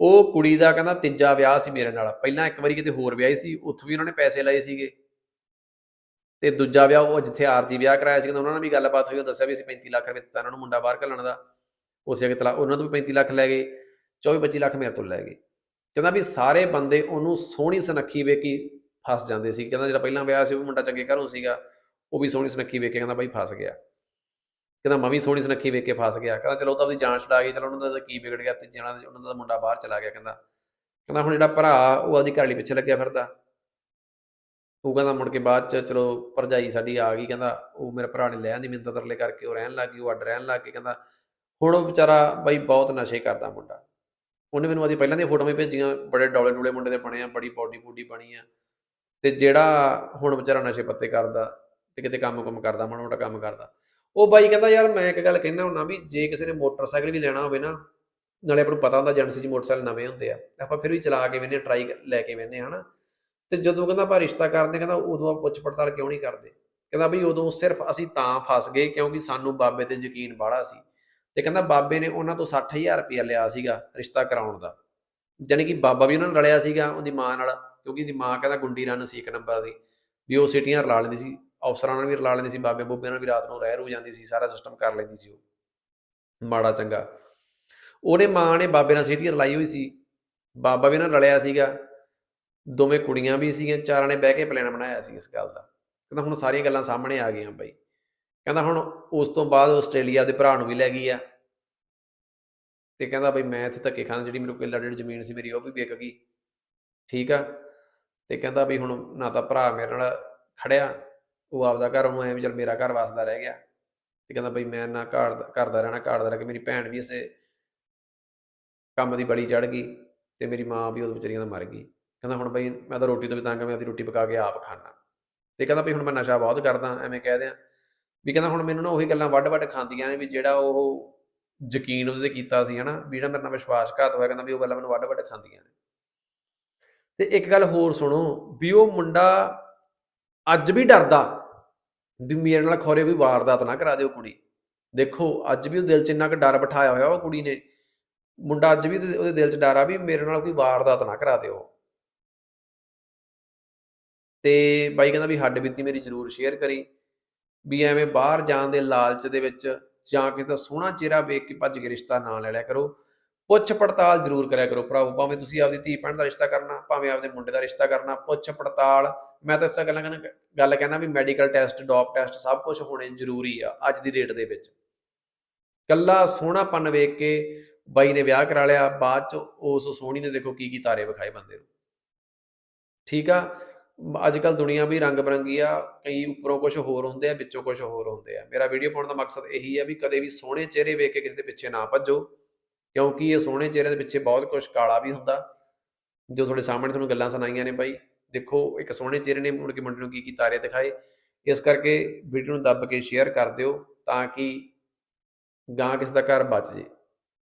ਉਹ ਕੁੜੀ ਦਾ ਕਹਿੰਦਾ ਤੀਜਾ ਵਿਆਹ ਸੀ ਮੇਰੇ ਨਾਲ। ਪਹਿਲਾਂ ਇੱਕ ਵਾਰੀ ਕਿਤੇ ਹੋਰ ਵਿਆਹੀ ਸੀ, ਉੱਥੋਂ ਵੀ ਉਹਨਾਂ ਨੇ ਪੈਸੇ ਲਏ ਸੀਗੇ। ਤੇ ਦੂਜਾ ਵਿਆਹ ਉਹ ਜਿੱਥੇ ਆਰਜੀ ਵਿਆਹ ਕਰਾਇਆ ਸੀ ਕਹਿੰਦਾ ਉਹਨਾਂ ਨਾਲ ਵੀ ਗੱਲਬਾਤ ਹੋਈ, ਉਹ ਦੱਸਿਆ ਵੀ ਅਸੀਂ 35 ਲੱਖ ਰੁਪਏ ਦਿੱਤਾ ਉਹਨਾਂ ਨੂੰ ਮੁੰਡਾ ਬਾਹਰ ਘੱਲਣ ਦਾ। ਉਸੇ ਅਗੇ ਤਲਾ ਉਹਨਾਂ ਤੋਂ ਵੀ 35 ਲੱਖ ਲੈ ਗਏ 24 25 ਲੱਖ ਮੇਰੇ ਤੋਂ ਲੈ ਗਏ। ਕਹਿੰਦਾ ਵੀ ਸਾਰੇ ਬੰਦੇ ਉਹਨੂੰ ਸੋਹਣੀ ਸੁਨੱਖੀ ਵੇਖੀ ਫਸ ਜਾਂਦੇ ਸੀ। ਕਹਿੰਦਾ ਜਿਹੜਾ ਪਹਿਲਾਂ ਵਿਆਹ ਸੀ, ਉਹ ਮੁੰਡਾ ਚੰਗੇ ਘਰੋਂ ਸੀਗਾ, ਉਹ ਵੀ ਸੋਹਣੀ ਸੁਨੱਖੀ ਵੇਖ ਕੇ ਕਹਿੰਦਾ ਬਾਈ ਫਸ ਗਿਆ। ਕਹਿੰਦਾ ਮੈਂ ਵੀ ਸੋਹਣੀ ਸੁਨੱਖੀ ਵੇਖ ਕੇ ਫਸ ਗਿਆ। ਕਹਿੰਦਾ ਚਲੋ ਉਹ ਤਾਂ ਉਹਦੀ ਜਾਨ ਛੁਡਾ ਗਈ ਚਲੋ ਉਹਨਾਂ ਦਾ ਕੀ ਵਿਗੜ ਗਿਆ, ਤੇ ਜਿਹਨਾਂ ਦਾ, ਉਹਨਾਂ ਦਾ ਮੁੰਡਾ ਬਾਹਰ ਚਲਾ ਗਿਆ ਕਹਿੰਦਾ। ਕਹਿੰਦਾ ਹੁਣ ਜਿਹੜਾ ਭਰਾ, ਉਹ ਆਪਦੀ ਲਈ ਪਿੱਛੇ ਲੱਗਿਆ ਫਿਰਦਾ। ਉਹ ਕਹਿੰਦਾ ਮੁੜ ਕੇ ਬਾਅਦ ਚ ਚਲੋ ਭਰਜਾਈ ਸਾਡੀ ਆ ਗਈ, ਕਹਿੰਦਾ ਉਹ ਮੇਰੇ ਭਰਾ ਨੇ ਲੈ ਆਂਦੀ ਮਿੰਤ ਤਰਲੇ ਕਰਕੇ ਉਹ ਰਹਿਣ ਲੱਗ ਗਈ, ਉਹ ਅੱਡ ਰਹਿਣ ਲੱਗ ਗਈ, ਕਹਿੰਦਾ ਹੁਣ ਉਹ ਵਿਚਾਰਾ ਬਾਈ ਬਹੁਤ ਨਸ਼ੇ ਕਰਦਾ ਮੁੰਡਾ। ਉਹਨੇ ਮੈਨੂੰ ਆਦੀ ਪਹਿਲਾਂ ਦੀਆਂ ਫੋਟੋਆਂ ਭੇਜੀਆਂ, ਬੜੇ ਡੋਲੇ ਡੋਲੇ ਮੁੰਡੇ ਦੇ ਬਣੇ ਆ, ਬੜੀ ਬੋਡੀ ਬੂਡੀ ਬਣੀ ਆ। ਤੇ ਜਿਹੜਾ ਹੁਣ ਵਿਚਾਰਾ ਨਸ਼ੇ ਪੱਤੇ ਕਰਦਾ ਤੇ ਕਿਤੇ ਕੰਮ ਕੁਮ ਕਰਦਾ, ਮਾੜਾ ਮੋਟਾ ਕੰਮ ਕਰਦਾ। ਉਹ ਬਾਈ ਕਹਿੰਦਾ ਯਾਰ ਮੈਂ ਇੱਕ ਗੱਲ ਕਹਿੰਦਾ ਹੁੰਨਾ ਵੀ ਜੇ ਕਿਸੇ ਨੇ ਮੋਟਰਸਾਈਕਲ ਵੀ ਲੈਣਾ ਹੋਵੇ ਨਾ, ਨਾਲੇ ਆਪਾਂ ਨੂੰ ਪਤਾ ਹੁੰਦਾ ਏਜੰਸੀ 'ਚ ਮੋਟਰਸਾਈਕਲ ਨਵੇਂ ਹੁੰਦੇ ਆ, ਆਪਾਂ ਫਿਰ ਵੀ ਚਲਾ ਕੇ ਵੇਨੇ ਟਰਾਈ ਲੈ ਕੇ ਵੇਨੇ ਹਨਾ? ਤੇ ਜਦੋਂ ਕਹਿੰਦਾ ਆਪਾਂ ਰਿਸ਼ਤਾ ਕਰਦੇ ਕਹਿੰਦਾ ਉਦੋਂ ਆਪਾਂ ਪੁੱਛ ਪੜਤਾਲ ਕਿਉਂ ਨਹੀਂ ਕਰਦੇ? ਕਹਿੰਦਾ ਵੀ ਉਦੋਂ ਸਿਰਫ ਅਸੀਂ ਤਾਂ ਫਸ ਗਏ ਕਿਉਂਕਿ ਸਾਨੂੰ ਬਾਬੇ ਤੇ ਯਕੀਨ ਬਾੜਾ ਸੀ। ਤੇ ਕਹਿੰਦਾ ਬਾਬੇ ਨੇ ਉਹਨਾਂ ਤੋਂ 60000 ਰੁਪਇਆ ਲਿਆ ਸੀਗਾ ਰਿਸ਼ਤਾ ਕਰਾਉਣ ਦਾ। ਜਾਣੀ ਕਿ ਬਾਬਾ ਵੀ ਉਹਨਾਂ ਨਾਲ ਰਲਿਆ ਸੀਗਾ ਉਹਦੀ ਮਾਂ ਨਾਲ, ਕਿਉਂਕਿ ਉਹਦੀ ਮਾਂ ਕਹਿੰਦਾ ਗੁੰਡੀ ਰਨ ਸੀ ਇੱਕ ਨੰਬਰ ਦੀ, ਵੀ ਉਹ ਸਿਟੀਆਂ ਰਲਾ ਲੈਂਦੀ ਸੀ, ਅਫਸਰਾਂ ਨਾਲ ਵੀ ਰਲਾ ਲੈਂਦੀ ਸੀ, ਬਾਬੇ ਬੋਬੇ ਨਾਲ ਵੀ ਰਾਤ ਨੂੰ ਰਹਿ ਰੂ ਜਾਂਦੀ ਸੀ, ਸਾਰਾ ਸਿਸਟਮ ਕਰ ਲੈਂਦੀ ਸੀ ਉਹ। ਮਾੜਾ ਚੰਗਾ। ਉਹਨੇ ਮਾਂ ਨੇ ਬਾਬੇ ਨਾਲ ਸਿਟੀ ਰਲਾਈ ਹੋਈ ਸੀ। ਬਾਬਾ ਵੀ ਨਾਲ ਰਲਿਆ ਸੀਗਾ। ਦੋਵੇਂ ਕੁੜੀਆਂ ਵੀ ਸੀਗੀਆਂ, ਚਾਰਾਂ ਨੇ ਬਹਿ ਕੇ ਪਲਾਨ ਬਣਾਇਆ ਸੀ ਇਸ ਗੱਲ ਦਾ। ਕਹਿੰਦਾ ਹੁਣ ਸਾਰੀਆਂ ਗੱਲਾਂ ਸਾਹਮਣੇ ਆ ਗਈਆਂ ਬਾਈ। ਕਹਿੰਦਾ ਹੁਣ ਉਸ ਤੋਂ ਬਾਅਦ ਆਸਟ੍ਰੇਲੀਆ ਦੇ ਭਰਾ ਨੂੰ ਵੀ ਲੈ ਗਈ ਆ। ਤੇ ਕਹਿੰਦਾ ਬਈ ਮੈਂ ਇੱਥੇ ਧੱਕੇ ਖਾਣ ਜਿਹੜੀ ਮੇਰੇ ਕੋਲ ਲੱਡੜ ਜ਼ਮੀਨ ਸੀ ਮੇਰੀ, ਉਹ ਵੀ ਵਿਕ ਗਈ। ਠੀਕ ਆ? ਤੇ ਕਹਿੰਦਾ ਵੀ ਹੁਣ ਨਾ ਤਾਂ ਭਰਾ ਮੇਰੇ ਨਾਲ ਖੜਿਆ, ਉਹ ਆਪਦਾ ਘਰ ਉਹਨੂੰ ਐ ਵੀ ਚਲ ਮੇਰਾ ਘਰ ਵਸਦਾ ਰਹਿ ਗਿਆ। ਤੇ ਕਹਿੰਦਾ ਬਈ ਮੈਂ ਨਾ ਘਰ ਦਾ ਕਰਦਾ ਰਹਿਣਾ ਘਰ ਦਾ ਰਹਿ ਕੇ ਮੇਰੀ ਭੈਣ ਵੀ ਇਸੇ ਕੰਮ ਦੀ ਬਲੀ ਚੜ ਗਈ ਤੇ ਮੇਰੀ ਮਾਂ ਵੀ ਉਹ ਵਿਚਾਰੀਆਂ ਦਾ ਮਰ ਗਈ। ਕਹਿੰਦਾ ਹੁਣ ਬਈ ਮੈਂ ਤਾਂ ਰੋਟੀ ਤੋਂ ਵੀ ਤੰਗ ਆ, ਮੈਂ ਆਪਦੀ ਰੋਟੀ ਪਕਾ ਕੇ ਆਪ ਖਾਣਾ ਤੇ ਕਹਿੰਦਾ ਵੀ ਹੁਣ ਮੈਂ ਨਸ਼ਾ ਬਹੁਤ ਕਰਦਾ, ਐਵੇਂ ਕਹਿ ਦਿਆਂ। ਵੀ ਕਹਿੰਦਾ ਹੁਣ ਮੈਨੂੰ ਨਾ ਉਹੀ ਗੱਲਾਂ ਵੱਡ-ਵੱਡ ਖਾਂਦੀਆਂ ਨੇ ਵੀ ਜਿਹੜਾ ਉਹ ਯਕੀਨ ਉਹਦੇ ਤੇ ਕੀਤਾ ਸੀ, ਹਨਾ? ਵੀ ਜਿਹੜਾ ਮੇਰੇ ਨਾਲ ਵਿਸ਼ਵਾਸਘਾਤ ਹੋਇਆ, ਕਹਿੰਦਾ ਵੀ ਉਹ ਗੱਲਾਂ ਮੈਨੂੰ ਵੱਡ-ਵੱਡ ਖਾਂਦੀਆਂ ਨੇ। ਤੇ ਇੱਕ ਗੱਲ ਹੋਰ ਸੁਣੋ, ਵੀ ਉਹ ਮੁੰਡਾ ਅੱਜ ਵੀ ਡਰਦਾ ਵੀ ਮੇਰੇ ਨਾਲ ਖੋਰੇ ਕੋਈ ਵਾਰਦਾਤ ਨਾ ਕਰਾ ਦਿਓ ਕੁੜੀ। ਦੇਖੋ, ਅੱਜ ਵੀ ਉਹ ਦਿਲ 'ਚ ਇੰਨਾ ਕੁ ਡਰ ਬਿਠਾਇਆ ਹੋਇਆ ਉਹ ਕੁੜੀ ਨੇ। ਮੁੰਡਾ ਅੱਜ ਵੀ ਉਹਦੇ ਦਿਲ 'ਚ ਡਰ ਆ ਵੀ ਮੇਰੇ ਨਾਲ ਕੋਈ ਵਾਰਦਾਤ ਨਾ ਕਰਾ ਦਿਓ। ਤੇ ਬਾਈ ਕਹਿੰਦਾ ਵੀ ਹੱਡ ਬੀਤੀ ਮੇਰੀ ਜ਼ਰੂਰ ਸ਼ੇਅਰ ਕਰੀ, ਵੀ ਐਵੇਂ ਬਾਹਰ ਜਾਣ ਦੇ ਲਾਲਚ ਦੇ ਵਿੱਚ ਜਾਂ ਕਿਸੇ ਦਾ ਸੋਹਣਾ ਚਿਹਰਾ ਵੇਖ ਕੇ ਭੱਜ ਕੇ ਰਿਸ਼ਤਾ ਨਾ ਲੈ ਲਿਆ ਕਰੋ। ਪੁੱਛ ਪੜਤਾਲ ਜ਼ਰੂਰ ਕਰਿਆ ਕਰੋ ਭਰਾਵੋ, ਭਾਵੇਂ ਤੁਸੀਂ ਆਪਦੀ ਧੀ ਭੈਣ ਦਾ ਰਿਸ਼ਤਾ ਕਰਨਾ, ਭਾਵੇਂ ਆਪਦੇ ਮੁੰਡੇ ਦਾ ਰਿਸ਼ਤਾ ਕਰਨਾ, ਪੁੱਛ ਪੜਤਾਲ। ਮੈਂ ਤਾਂ ਇਸ ਤਰ੍ਹਾਂ ਗੱਲਾਂ ਕਹਿੰਦਾ, ਗੱਲ ਕਹਿੰਦਾ ਵੀ ਮੈਡੀਕਲ ਟੈਸਟ ਡੋਪ ਟੈਸਟ ਸਭ ਕੁਝ ਹੋਣੇ ਜ਼ਰੂਰੀ ਆ ਅੱਜ ਦੀ ਡੇਟ ਦੇ ਵਿੱਚ। ਕੱਲਾ ਸੋਹਣਾਪਨ ਵੇਖ ਕੇ ਬਾਈ ਨੇ ਵਿਆਹ ਕਰਾ ਲਿਆ, ਬਾਅਦ ਚ ਉਸ ਸੋਹਣੀ ਨੇ ਦੇਖੋ ਕੀ ਕੀ ਤਾਰੇ ਵਿਖਾਏ ਬੰਦੇ ਨੂੰ। ਠੀਕ ਆ? ਅੱਜ ਕੱਲ ਦੁਨੀਆ ਵੀ ਰੰਗ ਬਰੰਗੀ ਆ, ਕਈ ਉੱਪਰੋਂ ਕੁਝ ਹੋਰ ਹੁੰਦੇ ਆ, ਵਿੱਚੋਂ ਕੁਝ ਹੋਰ ਹੁੰਦੇ ਆ। ਮੇਰਾ ਵੀਡੀਓ ਪਾਉਣ ਦਾ ਮਕਸਦ ਇਹੀ ਆ ਵੀ ਕਦੇ ਵੀ ਸੋਹਣੇ ਚਿਹਰੇ ਵੇਖ ਕੇ ਕਿਸੇ ਦੇ ਪਿੱਛੇ ਨਾ ਭੱਜੋ, ਕਿਉਂਕਿ ਇਹ ਸੋਹਣੇ ਚਿਹਰੇ ਦੇ ਪਿੱਛੇ ਬਹੁਤ ਕੁਝ ਕਾਲਾ ਵੀ ਹੁੰਦਾ, ਜੋ ਤੁਹਾਡੇ ਸਾਹਮਣੇ ਤੁਹਾਨੂੰ ਗੱਲਾਂ ਸੁਣਾਈਆਂ ਨੇ ਭਾਈ ਦੇਖੋ, ਇੱਕ ਸੋਹਣੇ ਚਿਹਰੇ ਨੇ, ਮੁੜ ਕੇ ਮੁੰਡੇ ਨੂੰ ਕੀ ਕੀ ਤਾਰੇ ਦਿਖਾਏ। ਇਸ ਕਰਕੇ ਵੀਡੀਓ ਨੂੰ ਦੱਬ ਕੇ ਸ਼ੇਅਰ ਕਰ ਦਿਓ, ਤਾਂ ਕਿ ਗਾਂ ਕਿਸੇ ਦਾ ਘਰ ਬਚ ਜੇ।